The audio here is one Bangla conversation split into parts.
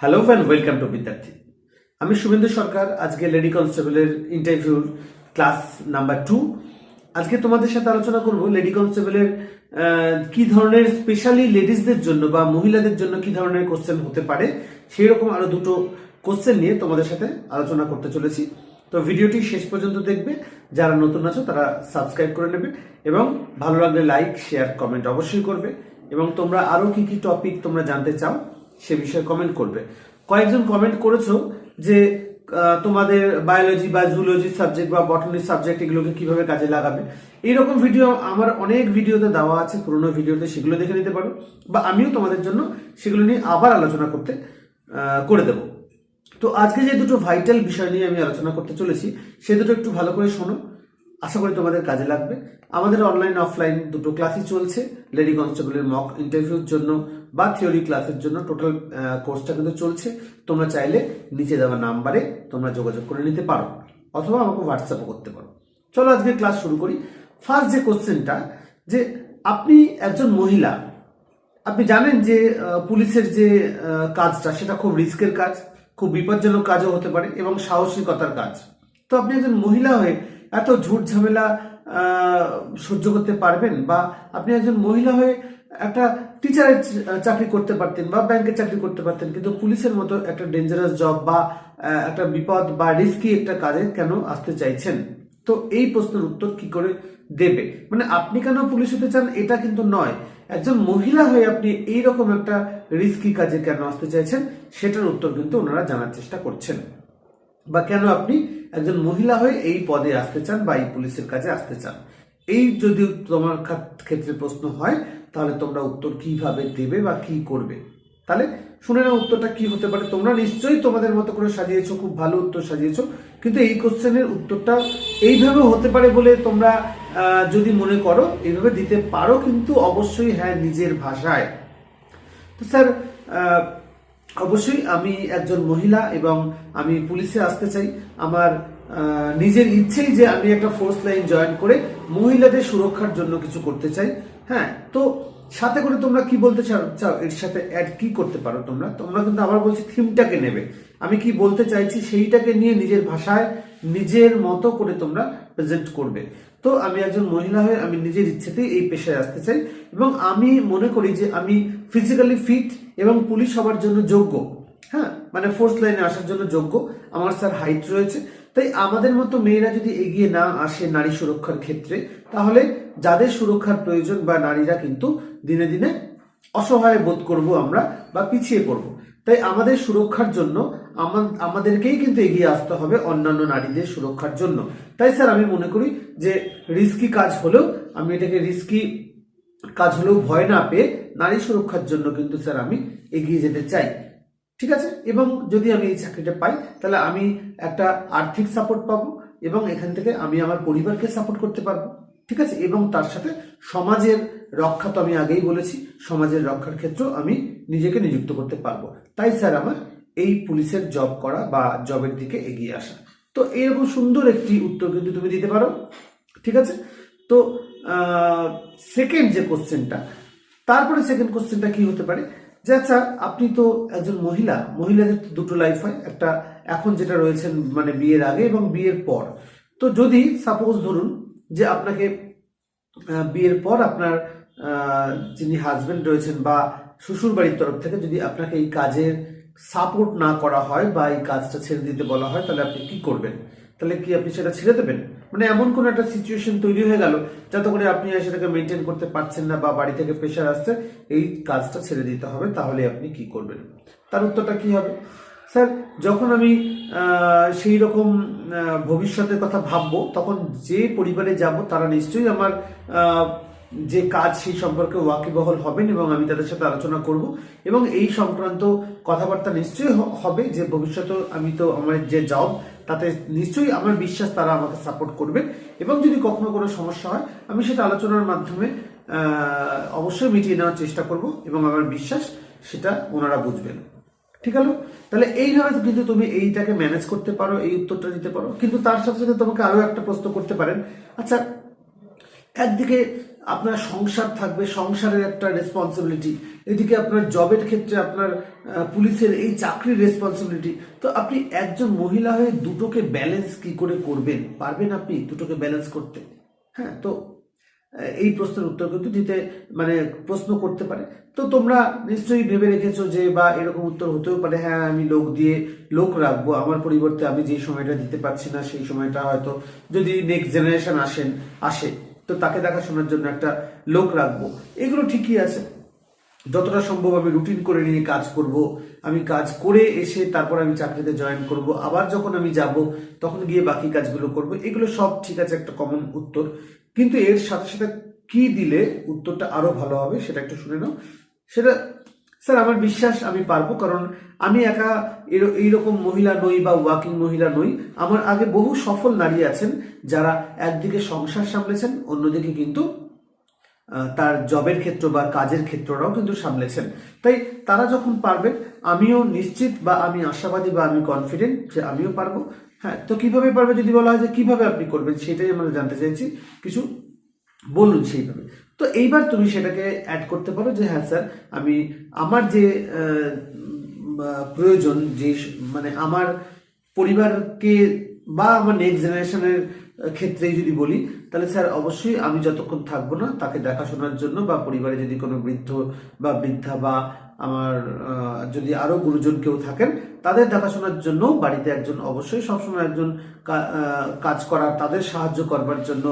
হ্যালো অ্যান্ড ওয়েলকাম টু বিদ্যার্থী আমি শুভেন্দু সরকার, আজকে লেডি কনস্টেবলের ইন্টারভিউর ক্লাস নাম্বার টু আজকে তোমাদের সাথে আলোচনা করব লেডি কনস্টেবলের কি ধরনের স্পেশালি লেডিসদের জন্য বা মহিলাদের জন্য কি ধরনের কোশ্চেন হতে পারে সেই রকম আরও দুটো কোশ্চেন নিয়ে তোমাদের সাথে আলোচনা করতে চলেছি। তো ভিডিওটি শেষ পর্যন্ত দেখবে, যারা নতুন আছো তারা সাবস্ক্রাইব করে নেবে এবং ভালো লাগলে লাইক শেয়ার কমেন্ট অবশ্যই করবে। এবং তোমরা আরও কি কি টপিক তোমরা জানতে চাও সে বিষয়ে কমেন্ট করবে। কয়েকজন কমেন্ট করেছ যে তোমাদের বায়োলজি বা জুলজি সাবজেক্ট বা বটনি সাবজেক্ট এগুলোকে কীভাবে কাজে লাগাবে। এইরকম ভিডিও আমার অনেক ভিডিওতে দেওয়া আছে, পুরোনো ভিডিওতে সেগুলো দেখে নিতে পারো। বা আমিও তোমাদের জন্য সেগুলো নিয়ে আবার আলোচনা করতে করে দেবো। তো আজকে যে দুটো ভাইটাল বিষয় নিয়ে আমি আলোচনা করতে চলেছি, সে দুটো একটু ভালো করে শোনো। আশা করি তোমাদের কাজে লাগবে। আমাদের অনলাইন অফলাইন দুটো ক্লাসই চলছে। লেডি কনস্টেবলের মক ইন্টারভিউর জন্য বা থিওরি ক্লাসের জন্য টোটাল কোর্সটা কিন্তু চলছে। তোমরা চাইলে নিচে দেওয়া নাম্বারে তোমরা যোগাযোগ করে নিতে পারো অথবা আমাকে হোয়াটসঅ্যাপও করতে পারো। চলো আজকে ক্লাস শুরু করি। ফার্স্ট যে কোশ্চেনটা যে আপনি একজন মহিলা, আপনি জানেন যে পুলিশের যে কাজটা সেটা খুব রিস্কের কাজ, খুব বিপজ্জনক কাজও হতে পারে এবং সাহসিকতার কাজ। তো আপনি একজন মহিলা হয়ে এত ঝুট ঝামেলা সহ্য করতে পারবেন? বা আপনি একজন মহিলা হয়ে একটা টিচারের চাকরি করতে পারতেন বা ব্যাংকে চাকরি করতে পারতেন, কিন্তু পুলিশের মতো একটা ডেঞ্জারাস জব বা একটা বিপদ বা রিস্কি একটা কাজে কেন আসতে চাইছেন? তো এই প্রশ্নের উত্তর কি করে দেবে? মানে আপনি কেন পুলিশ হতে চান এটা কিন্তু নয়। একজন মহিলা হয়ে আপনি এই রকম একটা রিস্কি কাজে কেন আসতে চাইছেন, সেটার উত্তর কিন্তু ওনারা জানার চেষ্টা করছেন। বা কেন আপনি একজন মহিলা হয়ে এই পদে আসতে চান বা এই পুলিশের কাজে আসতে চান? এই যদি তোমার ক্ষেত্রে প্রশ্ন হয়, তাহলে তোমরা উত্তর কীভাবে দেবে বা কি করবে? তাহলে শুনে না উত্তরটা কি হতে পারে। তোমরা নিশ্চয়ই তোমাদের মতো করে সাজিয়েছো, খুব ভালো উত্তর সাজিয়েছো। কিন্তু এই কোশ্চেনের উত্তরটা এইভাবে হতে পারে বলে তোমরা যদি মনে করো, এইভাবে দিতে পারো, কিন্তু অবশ্যই হ্যাঁ নিজের ভাষায়। তো স্যার অবশ্যই আমি একজন মহিলা এবং আমি পুলিশে আসতে চাই। আমার নিজের ইচ্ছেই যে আমি একটা ফোর্স লাইন জয়েন করে মহিলাদের সুরক্ষার জন্য কিছু করতে চাই। হ্যাঁ তো সাথে করে তোমরা কি বলতে চাও চাও? এর সাথে অ্যাড কি করতে পারো তোমরা? তোমরা কিন্তু আবার বলছি থিমটাকে নেবে। আমি কি বলতে চাইছি, সেইটাকে নিয়ে নিজের ভাষায় নিজের মতো করে তোমরা প্রেজেন্ট করবে। তো আমি একজন মহিলা হয়ে আমি নিজের ইচ্ছেতেই এই পেশায় আসতে চাই এবং আমি মনে করি যে আমি ফিজিক্যালি ফিট এবং পুলিশ হওয়ার জন্য যোগ্য হ্যাঁ? মানে ফোর্স লাইনে আসার জন্য যোগ্য। আমার স্যার হাইট রয়েছে। তাই আমাদের মতো মেয়েরা যদি এগিয়ে না আসে নারী সুরক্ষার ক্ষেত্রে, তাহলে যাদের সুরক্ষার প্রয়োজন বা নারীরা কিন্তু দিনে দিনে অসহায় বোধ করব আমরা বা পিছিয়ে পড়ব। তাই আমাদের সুরক্ষার জন্য আমাদেরকেই কিন্তু এগিয়ে আসতে হবে অন্যান্য নারীদের সুরক্ষার জন্য। তাই স্যার আমি মনে করি যে রিস্কি কাজ হলেও আমি এটাকে রিস্কি কাজ হলেও ভয় না পেয়ে নারী সুরক্ষার জন্য কিন্তু স্যার আমি এগিয়ে যেতে চাই। ঠিক আছে? এবং যদি আমি এই চাকরিটা পাই, তাহলে আমি একটা আর্থিক সাপোর্ট পাবো এবং এখান থেকে আমি আমার পরিবারকে সাপোর্ট করতে পারব। ঠিক আছে? এবং তার সাথে সমাজের রক্ষা তো আমি আগেই বলেছি, সমাজের রক্ষার ক্ষেত্রেও আমি নিজেকে নিযুক্ত করতে পারব। তাই স্যার আমার এই পুলিশের জব করা বা জবের দিকে এগিয়ে আসা। তো এরকম সুন্দর একটি উত্তর কিন্তু তুমি দিতে পারো। ঠিক আছে? তো সেকেন্ড যে কোশ্চেনটা তারপরে সেকেন্ড কোশ্চেনটা কি হতে পারে? যে আচ্ছা আপনি তো একজন মহিলা, মহিলাদের তো দুটো লাইফ হয়, একটা এখন যেটা রয়েছেন মানে বিয়ের আগে এবং বিয়ের পর। তো যদি সাপোজ ধরুন যে আপনাকে বিয়ের পর আপনার যিনি হাজবেন্ড রয়েছেন বা শ্বশুর বাড়ির তরফ থেকে যদি আপনাকে এই কাজের সাপোর্ট না করা হয় বা এই কাজটা ছেড়ে দিতে বলা হয়, তাহলে আপনি কি করবেন? তাহলে কি আপনি সেটা ছেড়ে দেবেন? মানে এমন কোন একটা সিচুয়েশন তৈরি হয়ে গেল যাতে করে আপনি আর সেটাকে মেনটেন করতে পারছেন না বা বাড়ি থেকে প্রেশার আসছে, এই কাজটা ছেড়ে দিতে হবে, তাহলে আপনি কি করবেন? তার উত্তরটা কি হবে? স্যার, যখন আমি সেই রকম ভবিষ্যতের কথা ভাববো, তখন যে পরিবারে যাব, তারা নিশ্চয়ই আমার যে কাজ সেই সম্পর্কে ওয়াকিবহল হবেন এবং আমি তাদের সাথে আলোচনা করব এবং এই সংক্রান্ত কথাবার্তা নিশ্চয়ই হবে যে ভবিষ্যতে আমি তো আমার যে জব তাতে নিশ্চয়ই আমার বিশ্বাস তারা আমাকে সাপোর্ট করবে এবং যদি কখনো কোনো সমস্যা হয়, আমি সেটা আলোচনার মাধ্যমে অবশ্যই মিটিয়ে নেওয়ার চেষ্টা করব এবং আমার বিশ্বাস সেটা ওনারা বুঝবেন। ঠিক হলো তাহলে এইভাবে কিন্তু তুমি এইটাকে ম্যানেজ করতে পারো, এই উত্তরটা দিতে পারো। কিন্তু তার সাথে সাথে তোমাকে আরও একটা প্রশ্ন করতে পারেন। আচ্ছা একদিকে আপনার সংসার থাকবে, সংসারের একটা রেসপন্সিবিলিটি এদিকে আপনার জবের ক্ষেত্রে আপনার পুলিশের এই চাকরির রেসপন্সিবিলিটি তো আপনি একজন মহিলা হয়ে দুটোকে ব্যালেন্স কি করে করবেন? পারবেন আপনি দুটোকে ব্যালেন্স করতে? হ্যাঁ তো এই প্রশ্নের উত্তর কিন্তু দিতে মানে প্রশ্ন করতে পারে। তো তোমরা নিশ্চয়ই ভেবে রেখেছো যে, বা এরকম উত্তর হতেও পারে হ্যাঁ আমি লোক দিয়ে লোক রাখব, আমার পরিবর্তে আমি যে সময়টা দিতে পারছি না, সেই সময়টা হয়তো যদি নেক্সট জেনারেশন আসেন, আসে। তো তাকে দেখাশোনার জন্য একটা লোক রাখব। এগুলো ঠিকই আছে। যতটা সম্ভব আমি রুটিন করে নিয়ে কাজ করব। আমি কাজ করে এসে তারপর আমি চাকরিতে জয়েন করব। আবার যখন আমি যাব, তখন গিয়ে বাকি কাজগুলো করব। এগুলো সব ঠিক আছে, একটা কমন উত্তর। কিন্তু এর সাথে সাথে কি দিলে উত্তরটা আরও ভালো হবে সেটা একটু শুনে নাও। সেটা স্যার, আমার বিশ্বাস আমি পারব, কারণ আমি একা এইরকম মহিলা নই বা ওয়াকিং মহিলা নই। আমার আগে বহু সফল নারী আছেন যারা একদিকে সংসার সামলেছেন, অন্যদিকে কিন্তু তার জবের ক্ষেত্র বা কাজের ক্ষেত্রটাও কিন্তু সামলেছেন। তাই তারা যখন পারবেন, আমিও নিশ্চিত বা আমি আশাবাদী বা আমি কনফিডেন্ট যে আমিও পারব। হ্যাঁ তো কীভাবে পারবে যদি বলা হয় যে কীভাবে আপনি করবেন, সেটাই আমরা জানতে চাইছি। কিছু বলুন সেইভাবে। তো এইবার তুমি সেটাকে অ্যাড করতে পারো যে হ্যাঁ স্যার আমি আমার যে প্রয়োজন, যে মানে আমার পরিবারকে বা আমার নেক্সট জেনারেশনের ক্ষেত্রেই যদি বলি, তাহলে স্যার অবশ্যই আমি যতক্ষণ থাকব না, তাকে দেখাশোনার জন্য বা পরিবারে যদি কোনো বৃদ্ধ বা বৃদ্ধা বা আমার যদি আরও গুরুজন কেউ থাকেন, তাদের দেখাশোনার জন্য বাড়িতে একজন অবশ্যই সবসময় একজন কাজ করার, তাদের সাহায্য করবার জন্য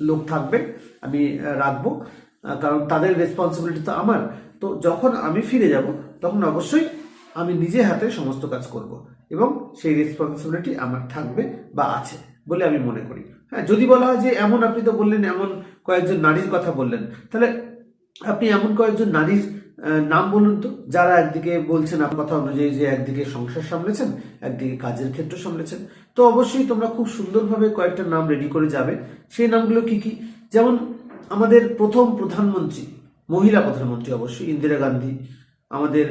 লোক থাকবে, আমি রাখব। কারণ তাদের রেসপন্সিবিলিটি তো আমার। তো যখন আমি ফিরে যাব, তখন অবশ্যই আমি নিজে হাতে সমস্ত কাজ করব এবং সেই রেসপন্সিবিলিটি আমার থাকবে বা আছে বলে আমি মনে করি। হ্যাঁ যদি বলা হয় যে এমন, আপনি তো বললেন এমন কয়েকজন নারীর কথা বললেন, তাহলে আপনি এমন কয়েকজন নারীর নাম বলুন তো। যারা একদিকে বলছেন আপনার কথা অনুযায়ী যে একদিকে সংসার সামলেছেন, একদিকে কাজের ক্ষেত্র সামলেছেন, তো অবশ্যই তোমরা খুব সুন্দরভাবে কয়েকটা নাম রেডি করে যাবে। সেই নামগুলো কি কি? যেমন আমাদের প্রথম প্রধানমন্ত্রী, মহিলা প্রধানমন্ত্রী অবশ্যই, ইন্দিরা গান্ধী, আমাদের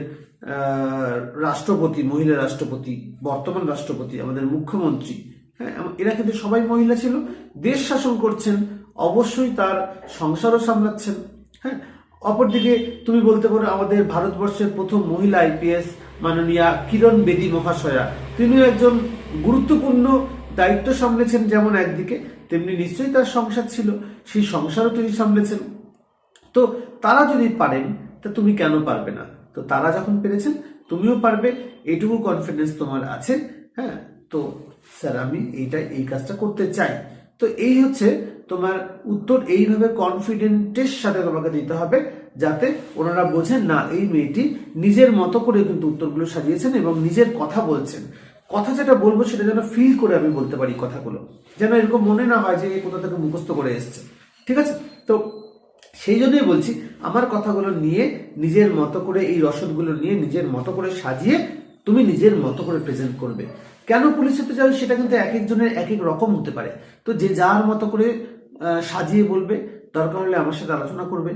রাষ্ট্রপতি, মহিলা রাষ্ট্রপতি, বর্তমান রাষ্ট্রপতি, আমাদের মুখ্যমন্ত্রী হ্যাঁ এরা কিন্তু সবাই মহিলা ছিল। দেশ শাসন করছেন, অবশ্যই তার সংসারও সামলাচ্ছেন হ্যাঁ অপরদিকে, তুমি বলতে পারো আমাদের ভারতবর্ষের প্রথম মহিলা আইপিএস মাননীয়া কিরণ বেদী মহাশয়া। তিনিও একজন গুরুত্বপূর্ণ দায়িত্ব সামলেছেন যেমন একদিকে, তেমনি নিশ্চয়ই তার সংসার ছিল, সেই সংসারও তিনি সামলেছেন। তো তারা যদি পারেন, তা তুমি কেন পারবে না? তো তারা যখন পেরেছেন, তুমিও পারবে, এটুকু কনফিডেন্স তোমার আছে হ্যাঁ? তো স্যার, আমি এইটা এই কাজটা করতে চাই। তো এই হচ্ছে তোমার উত্তর এইভাবে কনফিডেন্টের সাথে তোমাকে দিতে হবে যাতে ওনারা বোঝেন, না, এই মেয়েটি নিজের মতো করে কিন্তু উত্তরগুলো সাজিয়েছেন এবং নিজের কথা বলছেন। কথা যেটা বলব সেটা যেন ফিল করে আমি বলতে পারি কথাগুলো। যেন এরকম মনে না হয় যে এই কোথা থেকে মুখস্থ করে এসছে। ঠিক আছে? তো সেই জন্যই বলছি, আমার কথাগুলো নিয়ে নিজের মতো করে, এই রসদগুলো নিয়ে নিজের মতো করে সাজিয়ে তুমি নিজের মতো করে প্রেজেন্ট করবে। কেন পুলিশ হতে যাবে সেটা কিন্তু এক একজনের এক এক রকম হতে পারে। তো যে যার মতো করে সাজিয়ে বলবে, দরকার হলে আমার সাথে আলোচনা করবে।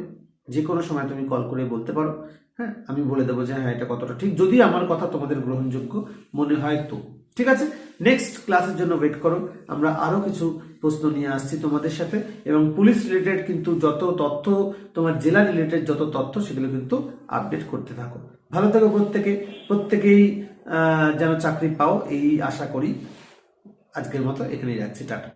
যে কোনো সময় তুমি কল করে বলতে পারো। হ্যাঁ আমি বলে দেবো যে হ্যাঁ এটা কতটা ঠিক। যদি আমার কথা তোমাদের গ্রহণযোগ্য মনে হয় তো। ঠিক আছে? নেক্সট ক্লাসের জন্য ওয়েট করো। আমরা আরও কিছু প্রশ্ন নিয়ে আসছি তোমাদের সাথে। এবং পুলিশ রিলেটেড কিন্তু যত তথ্য, তোমার জেলা রিলেটেড যত তথ্য, সেগুলো কিন্তু আপডেট করতে থাকো। ভালো থাকো প্রত্যেকে। প্রত্যেকেই যেন চাকরি পাও এই আশা করি। আজকের মতো এখানেই রাখছি টাটা।